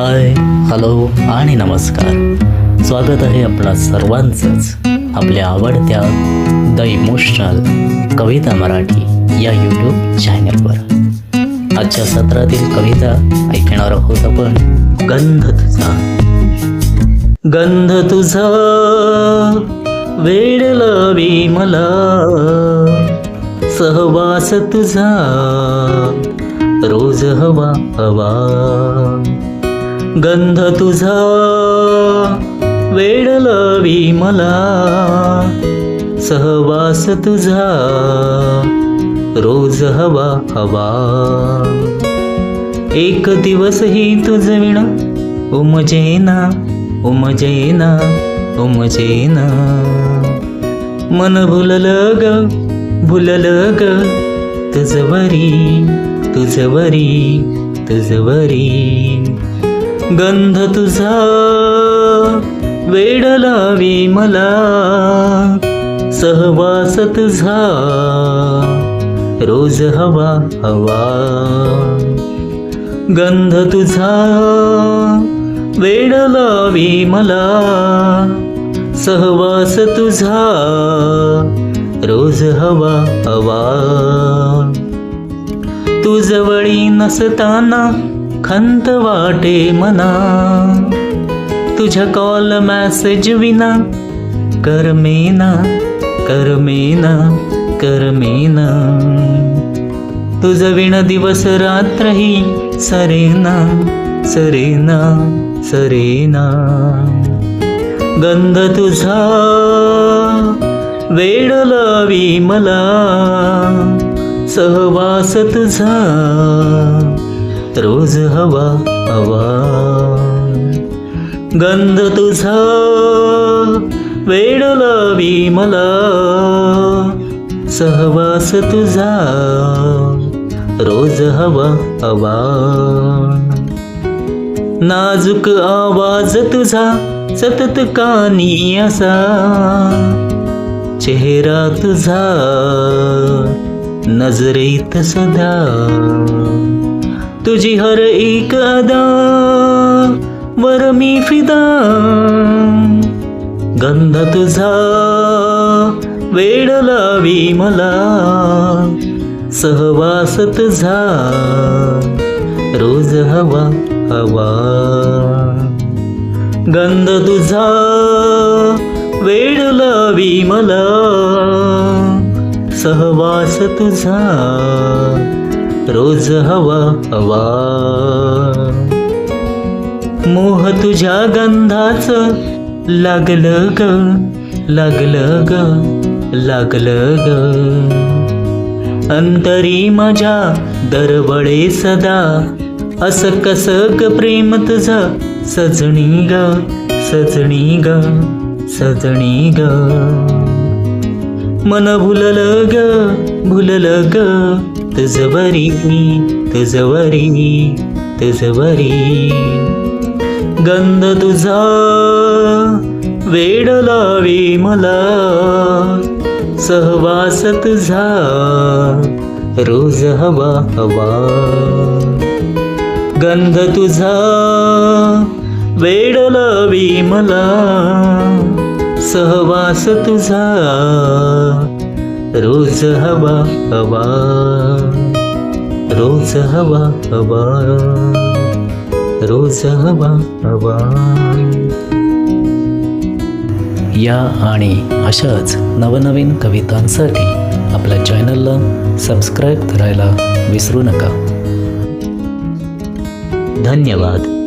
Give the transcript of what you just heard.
Hi hello आणि नमस्कार. स्वागत आहे आपणा सर्वांचंच आपल्या आवडत्या द इमोशनल कविता मराठी या यूट्यूब चॅनलवर आजच्या सत्रातील कविता ऐकणार आहोत आपण गंध तुझा. गंध तुझा वेळ लावी मला. सहवास तुझा रोज हवा हवा. गंध तुझा वेड लावी मला. सहवास तुझा रोज हवा हवा. एक दिवसही तुझविण उमजेना उमजेना उमजेना. मन भुलल ग भुलल ग तुझवरी तुझवरी तुझवरी. गंध तुझा वेड लावी मला. सहवास तुझा रोज हवा हवा. गंध तुझा वेड लावी मला. सहवास तुझा रोज हवा हवा. तुझवळी नसताना खंत वाटे मना। तुझ्या कॉल मॅसेज विना करमेना करमेना करमेना तुझ विण दिवस रात्रही सरेना सरेना सरेना। गंध तुझा वेड लावी मला सहवास तुझा रोज हवा हवा. गंध तुझा वेड लावी मला. सहवास तुझा रोज हवा हवा. नाजूक आवाज तुझा सतत कानी असा. चेहरा तुझा नजरेत सदा. तुझी हर एक अदा वर मी फिदा. गंध तुझा वेड लावी मला. सहवास तुझा रोज हवा हवा. गंध तुझा वेड लावी मला. सहवास तुझा रोज हवा हवा. मोह तुझ्या गंधाच लागलं ग लागलं ग लागलं ग. अंतरी माझ्या दरवळे सदा अस कस ग प्रेम तुझं? सजणी ग सजणी ग सजणी ग. मन भुलल ग भुलल ग तजवरी तजवरी तजवरी. गंध तुझा वेड लावी मला. सहवास तुझा रोज हवा हवा. गंध तुझा वेड लावी मला. सहवास तुझा रोज हवा हवा. रोज हवा हवा. रोज हवा हवा. या आणि अशाच नवनवीन कवितांसाठी आपल्या चॅनलला सबस्क्राईब करायला विसरू नका. धन्यवाद.